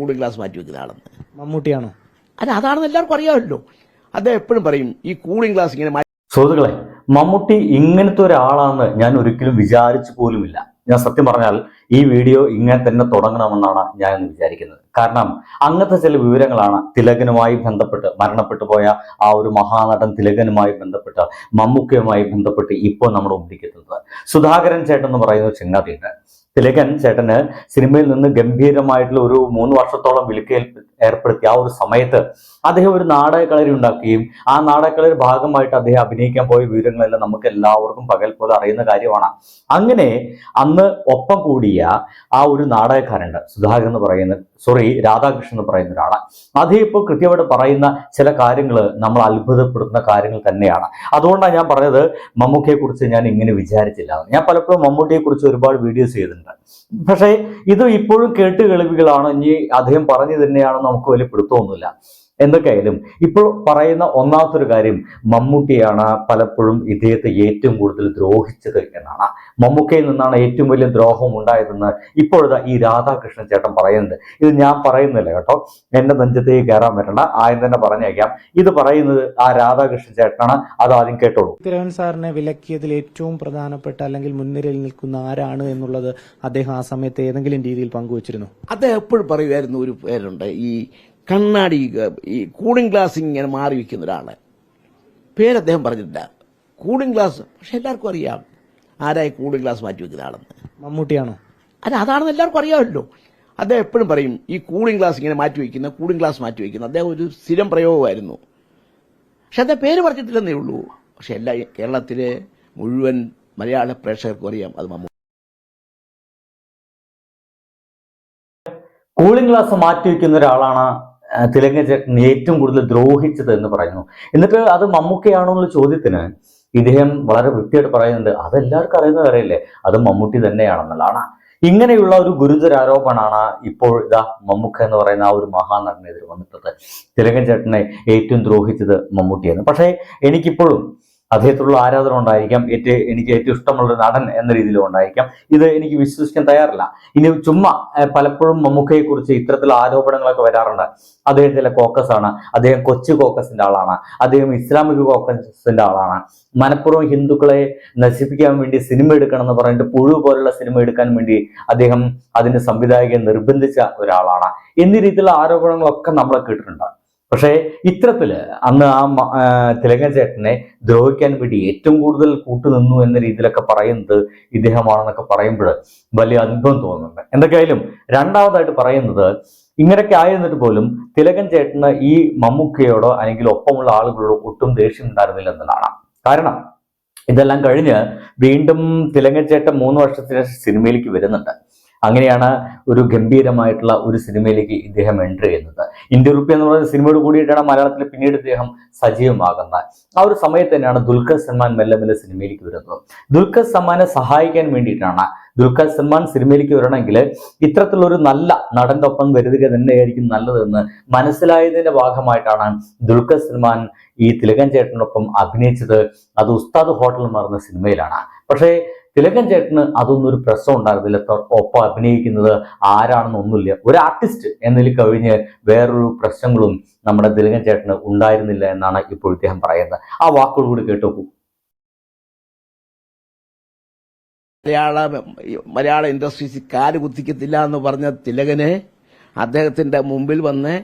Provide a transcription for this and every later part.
Cooling glass മാറ്റി വെക്കുന്ന ആളെന്ന്. മമ്മൂട്ടിയാണോ? അല്ല അതാണെന്ന് എല്ലാവർക്കും അറിയാമല്ലോ. അദ്ദേഹം എപ്പോഴും പറയും ഈ കൂളിംഗ് ഗ്ലാസ് ഇങ്ങനെ മാറ്റി സുഹൃത്തുക്കളെ മമ്മൂട്ടി ഇങ്ങനത്തെ ഒരാളാണെന്ന് ഞാൻ ഒരിക്കലും വിചാരിച്ചു പോലുമില്ല. ഞാൻ സത്യം പറഞ്ഞാൽ ഈ വീഡിയോ ഇങ്ങനെ തന്നെ തുടങ്ങണമെന്നാണ് ഞാൻ ഇന്ന് വിചാരിക്കുന്നത്. കാരണം അങ്ങനത്തെ ചില വിവരങ്ങളാണ് തിലകനുമായി ബന്ധപ്പെട്ട് മരണപ്പെട്ടു പോയ ആ ഒരു മഹാനടൻ തിലകനുമായി ബന്ധപ്പെട്ട് മമ്മൂക്കയുമായി ബന്ധപ്പെട്ട് ഇപ്പോൾ നമ്മുടെ മുമ്പിലേക്ക് എത്തുന്നത്. സുധാകരൻ ചേട്ടൻ എന്ന് പറയുന്ന ചങ്ങാതിയുണ്ട്. തിലകൻ ചേട്ടന് സിനിമയിൽ നിന്ന് ഗംഭീരമായിട്ടുള്ള ഒരു മൂന്ന് വർഷത്തോളം വിലക്കേൽ ഏർപ്പെടുത്തിയ ആ ഒരു സമയത്ത് അദ്ദേഹം ഒരു നാടകക്കളരി ഉണ്ടാക്കുകയും ആ നാടകക്കളരി ഭാഗമായിട്ട് അദ്ദേഹം അഭിനയിക്കാൻ പോയ വിവരങ്ങളെല്ലാം നമുക്ക് എല്ലാവർക്കും പകൽ പോലെ അറിയുന്ന കാര്യമാണ്. അങ്ങനെ അന്ന് ഒപ്പം കൂടിയ ആ ഒരു നാടകക്കാരുണ്ട് സുധാകരൻ എന്ന് പറയുന്ന സോറി രാധാകൃഷ്ണൻ എന്ന് പറയുന്ന ഒരാളാണ്. അദ്ദേഹം ഇപ്പോൾ കൃത്യമായിട്ട് പറയുന്ന ചില കാര്യങ്ങൾ നമ്മൾ അത്ഭുതപ്പെടുത്തുന്ന കാര്യങ്ങൾ തന്നെയാണ്. അതുകൊണ്ടാണ് ഞാൻ പറഞ്ഞത് മമ്മൂക്കയെക്കുറിച്ച് ഞാൻ ഇങ്ങനെ വിചാരിച്ചില്ല. ഞാൻ പലപ്പോഴും മമ്മൂട്ടിയെ കുറിച്ച് ഒരുപാട് വീഡിയോസ് ചെയ്തിട്ടുണ്ട്. പക്ഷേ ഇത് ഇപ്പോഴും കേട്ട് കേൾവികളാണ്. ഇനി അദ്ദേഹം പറഞ്ഞു തന്നെയാണെന്ന് നമുക്ക് വലിയ പിടുത്തമൊന്നുമില്ല. എന്തൊക്കെയായാലും ഇപ്പോൾ പറയുന്ന ഒന്നാമത്തൊരു കാര്യം മമ്മൂട്ടിയാണ് പലപ്പോഴും ഇദ്ദേഹത്തെ ഏറ്റവും കൂടുതൽ ദ്രോഹിച്ചത് എന്നാണ്. മമ്മൂക്കയിൽ നിന്നാണ് ഏറ്റവും വലിയ ദ്രോഹം ഉണ്ടായതെന്ന് ഇപ്പോഴത്തെ ഈ രാധാകൃഷ്ണൻ ചേട്ടൻ പറയുന്നുണ്ട്. ഇത് ഞാൻ പറയുന്നില്ല കേട്ടോ. എന്റെ നെഞ്ചത്തേക്ക് കയറാൻ പറ്റണ്ട ആദ്യം തന്നെ പറഞ്ഞേക്കാം. ഇത് പറയുന്നത് ആ രാധാകൃഷ്ണൻ ചേട്ടനാണ്. അത് ആദ്യം കേട്ടോളൂ. തിരവൻ സാറിനെ വിലക്കിയതിൽ ഏറ്റവും പ്രധാനപ്പെട്ട അല്ലെങ്കിൽ മുൻനിരയിൽ നിൽക്കുന്ന ആരാണ് എന്നുള്ളത് അദ്ദേഹം ആ സമയത്ത് ഏതെങ്കിലും രീതിയിൽ പങ്കുവച്ചിരുന്നു? അദ്ദേഹം എപ്പോഴും പറയുമായിരുന്നു ഒരു പേരുണ്ട്. ഈ കണ്ണാടി ഈ കൂളിംഗ് ഗ്ലാസ് ഇങ്ങനെ മാറി വയ്ക്കുന്ന ഒരാൾ പേര് അദ്ദേഹം പറഞ്ഞിട്ടില്ല. കൂളിംഗ് ഗ്ലാസ് പക്ഷെ എല്ലാവർക്കും അറിയാം ആരായി കൂളിംഗ് ഗ്ലാസ് മാറ്റി വെക്കുന്ന ആളെന്ന് മമ്മൂട്ടിയാണോ? അല്ല അതാണെന്ന് എല്ലാവർക്കും അറിയാമല്ലോ. അദ്ദേഹം എപ്പോഴും പറയും ഈ കൂളിംഗ് ഗ്ലാസ് ഇങ്ങനെ മാറ്റി വയ്ക്കുന്ന കൂളിംഗ് ഗ്ലാസ് മാറ്റി വയ്ക്കുന്ന. അദ്ദേഹം ഒരു സ്ഥിരം പ്രയോഗമായിരുന്നു. പക്ഷെ അദ്ദേഹം പേര് പറഞ്ഞിട്ടില്ലെന്നേ ഉള്ളൂ. പക്ഷെ എല്ലാ കേരളത്തിലെ മുഴുവൻ മലയാള പ്രേക്ഷകർക്കും അറിയാം അത് മമ്മൂട്ടി കൂളിംഗ് ഗ്ലാസ് മാറ്റി വയ്ക്കുന്ന ഒരാളാണ് ആ, ചേട്ടൻ ഏറ്റവും കൂടുതൽ ദ്രോഹിച്ചത് എന്ന് പറയുന്നു. എന്നിട്ട് അത് മമ്മൂക്കയാണോ എന്നുള്ള ചോദ്യത്തിന് ഇദ്ദേഹം വളരെ വൃത്തിയായിട്ട് പറയുന്നുണ്ട് അതെല്ലാവർക്കും അറിയുന്ന കാര്യമല്ലേ? അത് മമ്മൂട്ടി തന്നെയാണെന്നുള്ളതാണ്. ഇങ്ങനെയുള്ള ഒരു ഗുരുതര ആരോപണമാണ് ഇപ്പോൾ ഇതാ മമ്മൂക്ക എന്ന് പറയുന്ന ആ ഒരു മഹാനടനെതിരെ വന്നിട്ടത് തിലകൻ ചേട്ടനെ ഏറ്റവും ദ്രോഹിച്ചത് മമ്മൂട്ടിയാണ്. പക്ഷേ എനിക്കിപ്പോഴും അദ്ദേഹത്തിലുള്ള ആരാധന ഉണ്ടായിരിക്കാം. ഏറ്റവും എനിക്ക് ഏറ്റവും ഇഷ്ടമുള്ള നടൻ എന്ന രീതിയിലും ഉണ്ടായിരിക്കാം. ഇത് എനിക്ക് വിശ്വസിക്കാൻ തയ്യാറില്ല. ഇനി ചുമ്മാ പലപ്പോഴും മമ്മൂക്കയെ കുറിച്ച് ഇത്തരത്തിലുള്ള ആരോപണങ്ങളൊക്കെ വരാറുണ്ട്. അദ്ദേഹം ചില കോക്കസ് ആണ്. അദ്ദേഹം കൊച്ചു കോക്കസിന്റെ ആളാണ്. അദ്ദേഹം ഇസ്ലാമിക കോക്കസിന്റെ ആളാണ്. മനഃപൂർവം ഹിന്ദുക്കളെ നശിപ്പിക്കാൻ വേണ്ടി സിനിമ എടുക്കണം എന്ന് പറഞ്ഞിട്ട് പുഴു പോലുള്ള സിനിമ എടുക്കാൻ വേണ്ടി അദ്ദേഹം അതിന്റെ സംവിധായകൻ നിർബന്ധിച്ച ഒരാളാണ്. എന്നീ രീതിയിലുള്ള ആരോപണങ്ങളൊക്കെ നമ്മൾ കേട്ടിട്ടുണ്ട്. പക്ഷേ ഇത്തരത്തിൽ അന്ന് ആ ചേട്ടനെ ദ്രോഹിക്കാൻ വേണ്ടി ഏറ്റവും കൂടുതൽ കൂട്ടുനിന്നു എന്ന രീതിയിലൊക്കെ പറയുന്നത് ഇദ്ദേഹമാണെന്നൊക്കെ പറയുമ്പോൾ വലിയ അത്ഭുതം തോന്നുന്നുണ്ട്. എന്തൊക്കെയായാലും രണ്ടാമതായിട്ട് പറയുന്നത് ഇങ്ങനെയൊക്കെ ആയിരുന്നിട്ട് പോലും തിലകൻ ചേട്ടന് ഈ മമ്മൂക്കയോടോ അല്ലെങ്കിൽ ഒപ്പമുള്ള ആളുകളോടോ ഒട്ടും ദേഷ്യം ഉണ്ടായിരുന്നില്ല എന്നതാണ്. കാരണം ഇതെല്ലാം കഴിഞ്ഞ് വീണ്ടും തിലകൻ ചേട്ടൻ മൂന്ന് വർഷത്തിന് ശേഷം സിനിമയിലേക്ക് വരുന്നുണ്ട്. അങ്ങനെയാണ് ഒരു ഗംഭീരമായിട്ടുള്ള ഒരു സിനിമയിലേക്ക് ഇദ്ദേഹം എൻട്രി ചെയ്യുന്നത്. ഇന്ത്യ റുപ്പി എന്ന് പറയുന്ന സിനിമയോട് കൂടിയിട്ടാണ് മലയാളത്തിൽ പിന്നീട് ഇദ്ദേഹം സജീവമാകുന്നത്. ആ ഒരു സമയത്ത് തന്നെയാണ് ദുൽഖർ സൽമാൻ മെല്ലെ മെല്ലെ സിനിമയിലേക്ക് വരുന്നത്. ദുൽഖർ സൽമാനെ സഹായിക്കാൻ വേണ്ടിയിട്ടാണ് ദുൽഖർ സൽമാൻ സിനിമയിലേക്ക് വരണമെങ്കിൽ ഒരു നല്ല നടന്റെ ഒപ്പം വരുതുക തന്നെയായിരിക്കും നല്ലതെന്ന് മനസ്സിലായതിന്റെ ഭാഗമായിട്ടാണ് ദുൽഖർ സൽമാൻ ഈ തിലകൻ ചേട്ടനൊപ്പം അഭിനയിച്ചത്. അത് ഉസ്താദ് ഹോട്ടൽ എന്ന് പറയുന്ന സിനിമയിലാണ്. പക്ഷേ തിലകൻ ചേട്ടന് അതൊന്നും ഒരു പ്രശ്നം ഉണ്ടായിരുന്നില്ല. ഒപ്പം അഭിനയിക്കുന്നത് ആരാണെന്നൊന്നുമില്ല ഒരു ആർട്ടിസ്റ്റ് എന്നതിൽ കഴിഞ്ഞ് വേറൊരു പ്രശ്നങ്ങളും നമ്മുടെ തിലകൻ ചേട്ടന് ഉണ്ടായിരുന്നില്ല എന്നാണ് ഇപ്പോൾ ഇദ്ദേഹം പറയുന്നത്. ആ വാക്കുകൾ കൂടി കേട്ടോക്കൂ മലയാള മലയാള ഇൻഡസ്ട്രീസിൽ കാൽ കുത്തിക്കത്തില്ല എന്ന് പറഞ്ഞ തിലകന് അദ്ദേഹത്തിന്റെ മുമ്പിൽ വന്ന്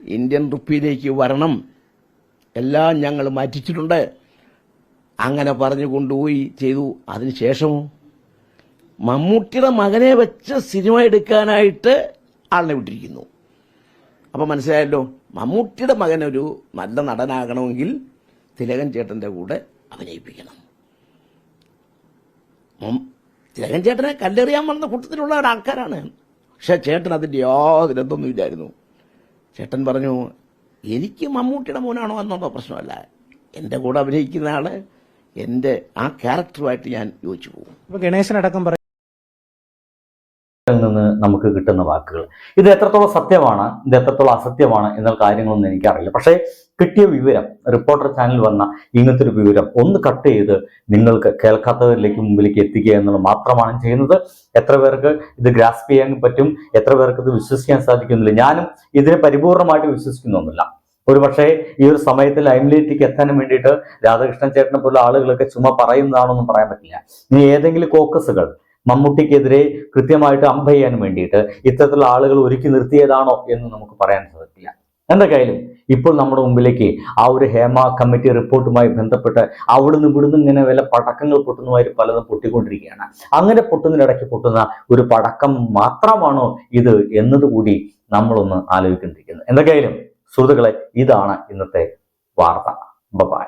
ഇന്ത്യൻ റുപ്പിയിലേക്ക് വരണം. എല്ലാം ഞങ്ങൾ മാറ്റിച്ചിട്ടുണ്ട്. അങ്ങനെ പറഞ്ഞു കൊണ്ടുപോയി ചെയ്തു. അതിനുശേഷമോ മമ്മൂട്ടിയുടെ മകനെ വെച്ച് സിനിമ എടുക്കാനായിട്ട് ആളിനെ വിട്ടിരിക്കുന്നു. അപ്പം മനസ്സിലായല്ലോ മമ്മൂട്ടിയുടെ മകനൊരു നല്ല നടനാകണമെങ്കിൽ തിലകൻ ചേട്ടന്റെ കൂടെ അഭിനയിപ്പിക്കണം. തിലകൻ ചേട്ടനെ കല്ലെറിയാൻ വന്ന കൂട്ടത്തിലുള്ള ഒരാൾക്കാരാണ്. പക്ഷെ ചേട്ടൻ അതിന്റെ യാതൊരു ഇല്ലായിരുന്നു. ചേട്ടൻ പറഞ്ഞു എനിക്ക് മമ്മൂട്ടിയുടെ മോനാണോ? എന്നുള്ള പ്രശ്നമല്ല. എന്റെ കൂടെ അഭിനയിക്കുന്ന ആൾ എന്റെ ആ ക്യാരക്ടറുമായിട്ട് ഞാൻ യോജിച്ചു പോകും. അടക്കം ഗണേശനടക്കം നിന്ന് നമുക്ക് കിട്ടുന്ന വാക്കുകൾ. ഇത് എത്രത്തോളം സത്യമാണ് ഇത് എത്രത്തോളം അസത്യമാണ് എന്ന കാര്യങ്ങളൊന്നും എനിക്കറിയില്ല. പക്ഷേ കിട്ടിയ വിവരം റിപ്പോർട്ടർ ചാനൽ വന്ന ഇങ്ങനത്തെ ഒരു വിവരം ഒന്ന് കട്ട് ചെയ്ത് നിങ്ങൾക്ക് കേൾക്കാത്തവരിലേക്ക് മുമ്പിലേക്ക് എത്തിക്കുക എന്നുള്ളത് മാത്രമാണ് ചെയ്യുന്നത്. എത്ര പേർക്ക് ഇത് ഗ്രാസ്പ് ചെയ്യാൻ പറ്റും? എത്ര പേർക്ക് ഇത് വിശ്വസിക്കാൻ സാധിക്കുന്നില്ല? ഞാനും ഇതിനെ പരിപൂർണമായിട്ട് വിശ്വസിക്കുന്നൊന്നുമില്ല. ഒരു പക്ഷേ ഈ ഒരു സമയത്ത് ലൈംലൈറ്റിലേക്ക് എത്താൻ വേണ്ടിയിട്ട് രാധാകൃഷ്ണൻ ചേട്ടനെ പോലുള്ള ആളുകളൊക്കെ ചുമ്മാ പറയുന്നതാണെന്നും പറയാൻ പറ്റില്ല. ഇനി ഏതെങ്കിലും കോക്കസുകൾ മമ്മൂട്ടിക്കെതിരെ കൃത്യമായിട്ട് അമ്പ ചെയ്യാൻ വേണ്ടിയിട്ട് ഇത്തരത്തിലുള്ള ആളുകൾ ഒരുക്കി നിർത്തിയതാണോ എന്ന് നമുക്ക് പറയാൻ സാധിക്കില്ല. എന്തൊക്കെയായാലും ഇപ്പോൾ നമ്മുടെ മുമ്പിലേക്ക് ആ ഒരു ഹേമ കമ്മിറ്റി റിപ്പോർട്ടുമായി ബന്ധപ്പെട്ട് അവിടുന്ന് ഇവിടുന്ന് ഇങ്ങനെ വല്ല പടക്കങ്ങൾ പൊട്ടുന്നതുമായി പലതും പൊട്ടിക്കൊണ്ടിരിക്കുകയാണ്. അങ്ങനെ പൊട്ടുന്നതിനിടയ്ക്ക് പൊട്ടുന്ന ഒരു പടക്കം മാത്രമാണോ ഇത് എന്നതുകൂടി നമ്മളൊന്ന് ആലോചിക്കേണ്ടിയിരിക്കുന്നത് എന്തൊക്കെയായാലും സുഹൃത്തുക്കളെ ഇതാണ് ഇന്നത്തെ വാർത്ത. ബൈ